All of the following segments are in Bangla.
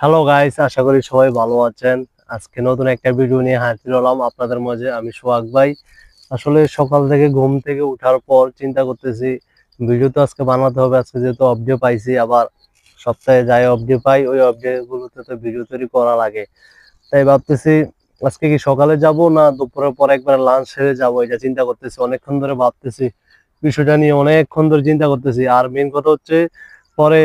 হ্যালো গাইস আশা করি সবাই ভালো আছেন। আজকে নতুন একটা ভিডিও নিয়ে হাজির হলাম আপনাদের মাঝে, আমি সোহাগ ভাই। আসলে সকাল থেকে ঘুম থেকে উঠার পর চিন্তা করতেছি ভিডিও তো আজকে বানাতে হবে, আজকে যেহেতু অপডে পাইছি, আবার সপ্তাহে যাই অপডে পাই, ওই অপডে গুলোতে তো ভিডিও তৈরি করা লাগে তাই ভাবতেছি, আজকে কি সকালে যাব না দুপুরের পর একবার লাঞ্চ সেরে যাব, এটা চিন্তা করতেছি, অনেকক্ষণ ধরে ভাবতেছি, বিষয়টা নিয়ে অনেকক্ষণ ধরে চিন্তা করতেছি। আর মেন কথা হচ্ছে, পরে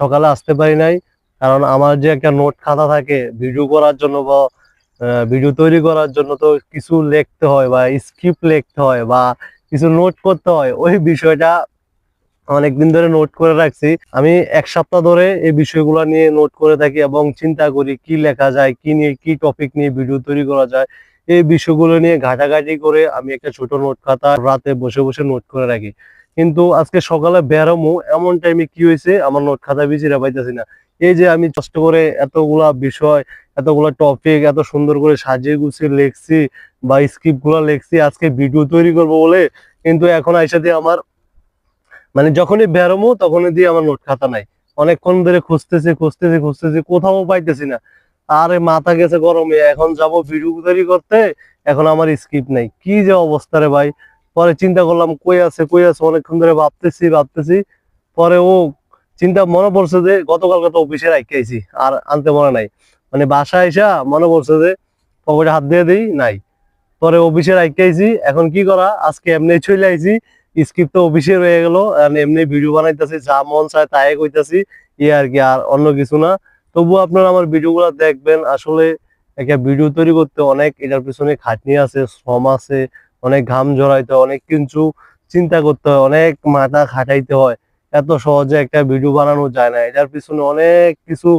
সকালে আসতে পারি নাই কারণ আমার যে একটা নোট খাতা থাকে ভিডিও করার জন্য বা ভিডিও তৈরি করার জন্য তো কিছু লিখতে হয় বা স্ক্রিপ্ট লিখতে হয় বা কিছু নোট করতে হয়, ওই বিষয়টা অনেকদিন ধরে নোট করে রাখছি। আমি এক সপ্তাহ ধরে এই বিষয়গুলো নিয়ে নোট করে থাকি এবং চিন্তা করি কি লেখা যায়, কি নিয়ে, কি টপিক নিয়ে ভিডিও তৈরি করা যায়। এই বিষয়গুলো নিয়ে ঘাটাঘাটি করে আমি একটা ছোট নোট খাতা রাতে বসে বসে নোট করে রাখি। কিন্তু আজকে সকালে বেরোমো এমন টাইমে কি হয়েছে আমার নোট খাতা বিচিরা পাইতেছি না। এই যে আমি কষ্ট করে এতগুলা বিষয়, এতগুলা টপিক এত সুন্দর করে সাজিয়ে গুছিয়ে লিখছি বা স্ক্রিপ্টগুলা লিখছি, আজকে ভিডিও তৈরি করব বলে কিন্তু এখন আইসাতে আমার মানে যখনই বেরোমো তখনই দিয়ে আমার নোট খাতা নাই। অনেকক্ষণ ধরে খুঁজতেছি খুঁজতেছি খুঁজতেছি, কোথাও পাইতেছি না। আরে মাথা গেছে গরমে, এখন যাব ভিডিও তৈরি করতে, এখন আমার স্ক্রিপ্ট নাই। কি যে অবস্থা রে ভাই। পরে চিন্তা করলাম, কই আছে কই আছে, অনেকক্ষণ ধরে ভাবতেছি ভাবতেছি। পরে ও চিন্তা মনে পড়ছে যে, গতকালকে তো অফিসে রাখাইছি আর আনতে মনে নাই। মানে বাসা আইসা মনে পড়ছে যে, পকেটে হাত দিয়ে দিই নাই। পরে অফিসে রাখাইছি এখন কি করা, আজকে এমনি চলে আইছি, স্ক্রিপ্ট তো অফিসে রয়ে গেল, আর এমনি ভিডিও বানাইতেছি, যা মন চায় তাই কইতাছি ই আর কি, আর অন্য কিছু না। তবু আপনারা আমার ভিডিও গুলা দেখবেন, আসলে একটা ভিডিও তৈরি করতে অনেক এটার পিছনে খাটনি আছে, শ্রম আছে অনেক ঘাম জড়াইতে হয়, অনেক কিছু চিন্তা করতে হয়, অনেক মাথা খাটাইতে হয়। এত সহজে একটা ভিডিও বানানো যায় না, এটার পিছনে অনেক কিছু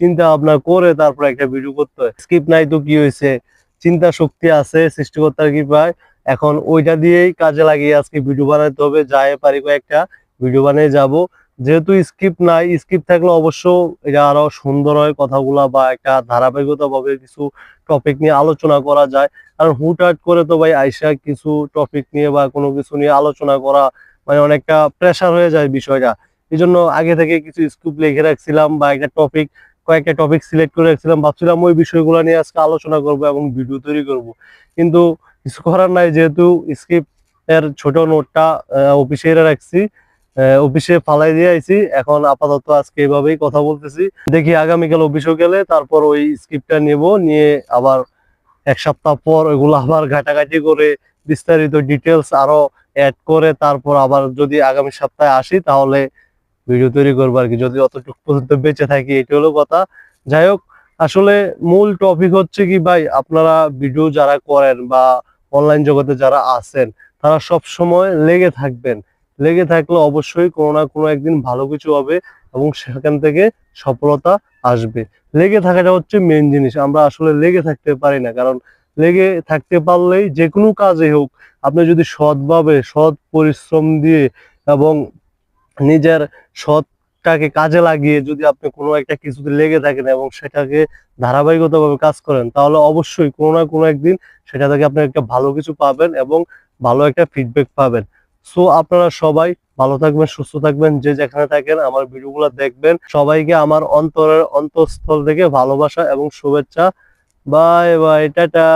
চিন্তা ভাবনা করে তারপর একটা ভিডিও করতে হয়। স্কিপ নাই তো কি হয়েছে চিন্তা শক্তি আছে, সৃষ্টিকর্তার কি কৃপায়। এখন ওইটা দিয়েই কাজে লাগিয়ে আজকে ভিডিও বানাতে হবে, যাই পারি কয়েকটা ভিডিও বানিয়ে যাব। যেহেতু স্ক্রিপ্ট নাই স্ক্রিপ্ট থাকলে অবশ্য এটা আরও সুন্দর হয় কথাগুলা বা একটা ধারাবাহিকতা ভাবে কিছু টপিক নিয়ে আলোচনা করা যায়। কারণ হুটহাট করে তো ভাই আইসা কিছু টপিক নিয়ে বা কোনো কিছু নিয়ে আলোচনা করা মানে অনেকটা প্রেশার হয়ে যায় বিষয়টা। এই জন্য আগে থেকে কিছু স্ক্রিপ্ট লিখে রাখছিলাম বা একটা টপিক কয়েকটা টপিক সিলেক্ট করে রাখছিলাম। ভাবছিলাম ওই বিষয়গুলো নিয়ে আজকে আলোচনা করব এবং ভিডিও তৈরি করব। কিন্তু কিছু করার নাই, যেহেতু স্ক্রিপ্ট এর ছোট নোটটা অফিসে রাখছি। অফিসে ফালাই দিয়ে আইছি। এখন আপাতত আজকে এইভাবেই কথা বলতেছি। দেখি আগামীকাল অফিসে গেলে তারপর ওই স্ক্রিপ্টটা নেব, নিয়ে আবার এক সপ্তাহ পর ওইগুলো আবার ঘাটাঘাটি করে বিস্তারিত ডিটেলস আরও অ্যাড করে তারপর আবার যদি আগামী সপ্তাহে আসি, তাহলে ভিডিও তৈরি করব আর কি। যদি অতটুকু পর্যন্ত বেঁচে থাকি এটা হলো কথা। যাই হোক, আসলে মূল টপিক হচ্ছে কি ভাই, আপনারা ভিডিও যারা করেন বা অনলাইন জগতে যারা আছেন, তারা সব সময় লেগে থাকবেন। লেগে থাকলে অবশ্যই কোনো না কোনো একদিন ভালো কিছু হবে এবং সেখান থেকে সফলতা আসবে। লেগে থাকাটা হচ্ছে মেন জিনিস। আমরা আসলে লেগে থাকতে পারি না, কারণ লেগে থাকতে পারলেই যে কোনো কাজে হোক, আপনি যদি সৎভাবে, সৎ পরিশ্রম দিয়ে এবং নিজের সৎটাকে কাজে লাগিয়ে যদি আপনি কোনো একটা কিছুতে লেগে থাকেন এবং সেটাকে ধারাবাহিকতাভাবে কাজ করেন, তাহলে অবশ্যই কোনো না কোনো একদিন সেটা থেকে আপনি একটা ভালো কিছু পাবেন এবং ভালো একটা ফিডব্যাক পাবেন। সো আপনারা সবাই ভালো থাকবেন, সুস্থ থাকবেন, যে যেখানে থাকেন আমার ভিডিওগুলো দেখবেন। সবাইকে আমার অন্তরের অন্তঃস্থল থেকে ভালোবাসা এবং শুভেচ্ছা। Bye bye, tata.